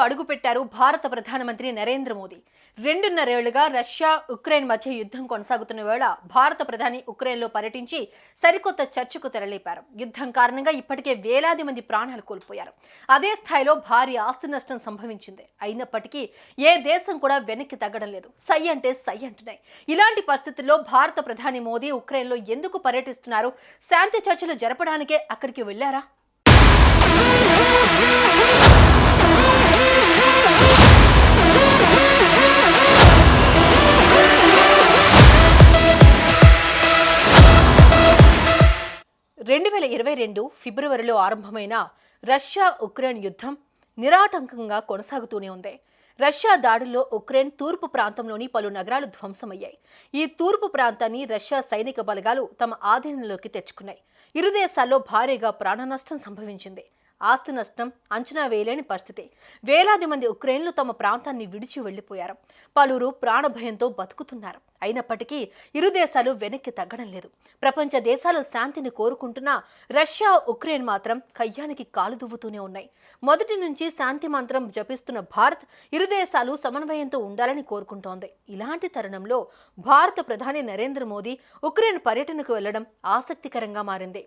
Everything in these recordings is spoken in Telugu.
క్షేత్రంలో అడుగుపెట్టారు భారత ప్రధానమంత్రి నరేంద్ర మోదీ. రెండున్నరేళ్ళుగా రష్యా ఉక్రెయిన్ మధ్య యుద్ధం కొనసాగుతున్న వేళ భారత ప్రధాని ఉక్రెయిన్లో పర్యటించి సరికొత్త చర్చకు తెరలేపారు. యుద్ధం కారణంగా ఇప్పటికే వేలాది మంది ప్రాణాలు కోల్పోయారు. అదే స్థాయిలో భారీ ఆస్తి నష్టం సంభవించింది. అయినప్పటికీ ఏ దేశం కూడా వెనక్కి తగ్గడం లేదు. సై అంటే సై అంటున్నాయి. ఇలాంటి పరిస్థితుల్లో భారత ప్రధాని మోదీ ఉక్రెయిన్లో ఎందుకు పర్యటిస్తున్నారు? శాంతి చర్చలు జరపడానికే అక్కడికి వెళ్ళారా ఇరవై రెండు ఫిబ్రవరిలో ఆరంభమైన రష్యా ఉక్రెయిన్ యుద్ధం నిరాటంకంగా కొనసాగుతూనే ఉంది. రష్యా దాడుల్లో ఉక్రెయిన్ తూర్పు ప్రాంతంలోని పలు నగరాలు ధ్వంసమయ్యాయి. ఈ తూర్పు ప్రాంతాన్ని రష్యా సైనిక బలగాలు తమ ఆధీనంలోకి తెచ్చుకున్నాయి. ఇరు దేశాల్లో భారీగా ప్రాణ నష్టం సంభవించింది. ఆస్తి నష్టం అంచనా వేయలేని పరిస్థితి. వేలాది మంది ఉక్రెయిన్లు తమ ప్రాంతాన్ని విడిచి వెళ్ళిపోయారు పలువురు ప్రాణభయంతో బతుకుతున్నారు. అయినప్పటికీ ఇరు దేశాలు వెనక్కి తగ్గడం లేదు. ప్రపంచ దేశాలు శాంతిని కోరుకుంటున్నా రష్యా ఉక్రెయిన్ మాత్రం కయ్యానికి కాలు దువ్వుతూనే ఉన్నాయి. మొదటి నుంచి శాంతి మంత్రం జపిస్తున్న భారత్ ఇరు దేశాలు సమన్వయంతో ఉండాలని కోరుకుంటోంది. ఇలాంటి తరుణంలో భారత ప్రధాని నరేంద్ర మోదీ ఉక్రెయిన్ పర్యటనకు వెళ్ళడం ఆసక్తికరంగా మారింది.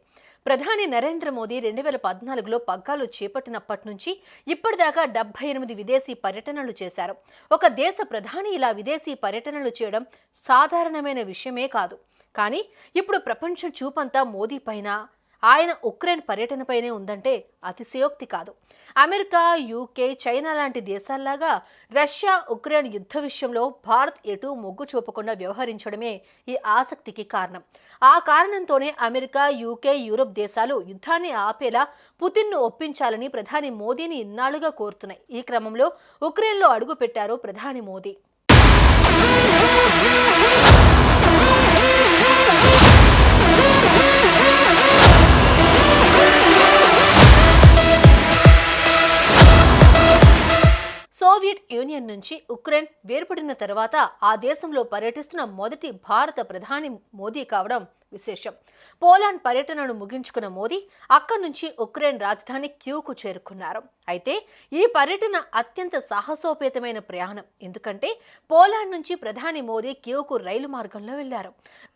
ప్రధాని నరేంద్ర మోదీ రెండు వేల పద్నాలుగులో పగ్గాలు చేపట్టినప్పటి నుంచి ఇప్పటిదాకా డెబ్బై ఎనిమిది విదేశీ పర్యటనలు చేశారు. ఒక దేశ ప్రధాని ఇలా విదేశీ పర్యటనలు చేయడం సాధారణమైన విషయమే కాదు. కానీ ఇప్పుడు ప్రపంచం చూపంతా మోదీ పైన ఆయన ఉక్రెయిన్ పర్యటనపైనే ఉందంటే అతిశయోక్తి కాదు. అమెరికా యూకే చైనా లాంటి దేశాల్లాగా రష్యా ఉక్రెయిన్ యుద్ధ విషయంలో భారత్ ఎటూ మొగ్గు చూపకుండా వ్యవహరించడమే ఈ ఆసక్తికి కారణం. ఆ కారణంతోనే అమెరికా యూకే యూరప్ దేశాలు యుద్ధాన్ని ఆపేలా పుతిన్ను ఒప్పించాలని ప్రధాని మోదీని ఇన్నాళ్ళుగా కోరుతున్నాయి. ఈ క్రమంలో ఉక్రెయిన్లో అడుగుపెట్టారు ప్రధాని మోదీ. యూనియన్ నుంచి ఉక్రెయిన్ వేర్పడిన తర్వాత ఆ దేశంలో పర్యటిస్తున్న మొదటి భారత ప్రధాని మోదీ కావడం విశేషం. పోలాండ్ పర్యటనను ముగించుకున్న మోదీ అక్కడి నుంచి ఉక్రెయిన్ రాజధాని క్యూకు చేరుకున్నారు. అయితే ఈ పర్యటన అత్యంత సాహసోపేతమైన ప్రయాణం. ఎందుకంటే పోలాండ్ నుంచి ప్రధాని మోదీ క్యూకు రైలు మార్గంలో వెళ్ళారు.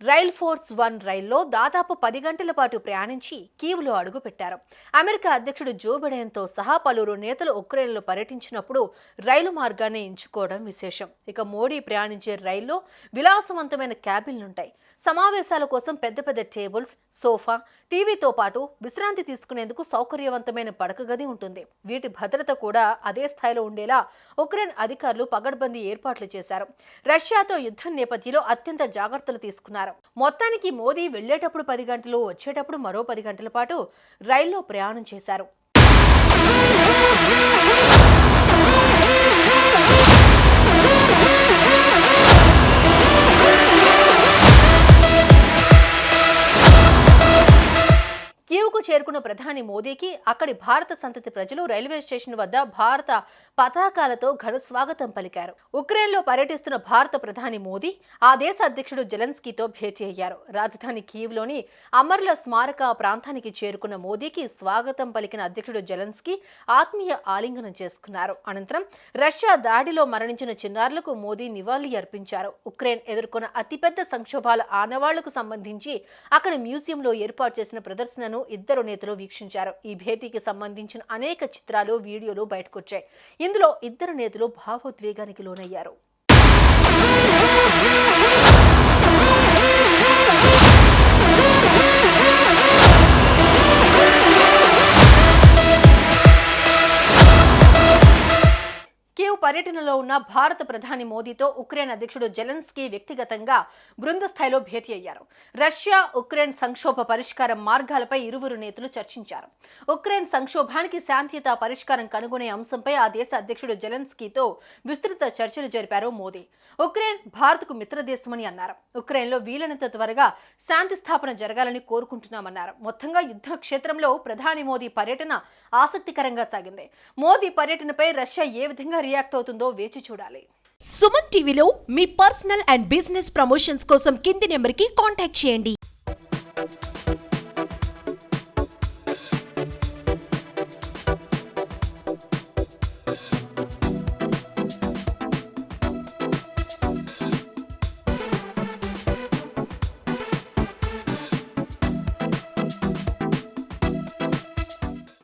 రైల్ ఫోర్స్ వన్ రైల్లో దాదాపు పది గంటల పాటు ప్రయాణించి కీవ్లో అడుగుపెట్టారు అమెరికా అధ్యక్షుడు జో బిడెన్తో సహా పలువురు నేతలు ఉక్రెయిన్లో పర్యటించినప్పుడు రైలు మార్గాన్ని ఎంచుకోవడం విశేషం. ఇక మోడీ ప్రయాణించే రైల్లో విలాసవంతమైన క్యాబిన్లుంటాయి. సమావేశాల కోసం పెద్ద పెద్ద టేబుల్స్ సోఫా టీవీతో పాటు విశ్రాంతి తీసుకునేందుకు సౌకర్యవంతమైన పడక గది ఉంటుంది. వీటి భద్రత కూడా అదే స్థాయిలో ఉండేలా ఉక్రెయిన్ అధికారులు పగడ్బందీ ఏర్పాట్లు చేశారు. రష్యాతో యుద్ధం నేపథ్యంలో అత్యంత జాగ్రత్తలు తీసుకున్నారు. మొత్తానికి మోదీ వెళ్ళేటప్పుడు పది గంటలు వచ్చేటప్పుడు మరో పది గంటల పాటు రైల్లో ప్రయాణం చేశారు. కీవ్కు ప్రధాని మోదీకి అక్కడి భారత సంతతి ప్రజలు రైల్వే స్టేషన్ వద్ద భారత పతాకాలతో ఘన స్వాగతం పలికారు. ఉక్రెయిన్లో పర్యటిస్తున్న భారత ప్రధాని మోదీ ఆ దేశ అధ్యక్షుడు జెలెన్స్కీతో భేటీ అయ్యారు. రాజధాని కీవ్లోని అమర్ల స్మారక ప్రాంతానికి చేరుకున్న మోదీకి స్వాగతం పలికిన అధ్యక్షుడు జెలెన్స్కీ ఆత్మీయ ఆలింగనం చేసుకున్నారు. అనంతరం రష్యా దాడిలో మరణించిన చిన్నారులకు మోదీ నివాళి అర్పించారు. ఉక్రెయిన్ ఎదుర్కొన్న అతిపెద్ద సంక్షోభాల ఆనవాళ్ళకు సంబంధించి అక్కడి మ్యూజియంలో ఏర్పాటు చేసిన ప్రదర్శనను ఇద్దరు నేతలు వీక్షించారు. ఈ భేటీకి సంబంధించిన అనేక చిత్రాలు వీడియోలు బయటకొచ్చాయి. ఇందులో ఇద్దరు నేతలు భావోద్వేగానికి లోనయ్యారు. పర్యటనలో ఉన్న భారత ప్రధాని మోదీతో ఉక్రెయిన్ అధ్యక్షుడు జెలెన్స్కీ వ్యక్తిగతంగా బృంద స్థాయిలో భేటీ అయ్యారు. రష్యా ఉక్రెయిన్ సంక్షోభ పరిష్కార మార్గాలపై ఇరువురు నేతలు చర్చించారు. ఉక్రెయిన్ సంక్షోభానికి శాంతియుత పరిష్కారం కనుగొనే అంశంపై ఆ దేశ అధ్యక్షుడు జెలెన్స్కీతో విస్తృత చర్చలు జరిపారు మోదీ. ఉక్రెయిన్ భారత్కు మిత్రదేశమని అన్నారు. ఉక్రెయిన్లో వీలైనంత త్వరగా శాంతి స్థాపన జరగాలని కోరుకుంటున్నామన్నారు. మొత్తంగా యుద్ధ క్షేత్రంలో ప్రధాని మోదీ పర్యటన ఆసక్తికరంగా సాగింది. మోదీ పర్యటనపై రష్యా ఏ విధంగా రియాక్ట్ అవుతుందో వేచి చూడాలి. సుమన్ టీవీలో మీ పర్సనల్ అండ్ బిజినెస్ ప్రమోషన్స్ కోసం కింది నెంబర్కి కాంటాక్ట్ చేయండి.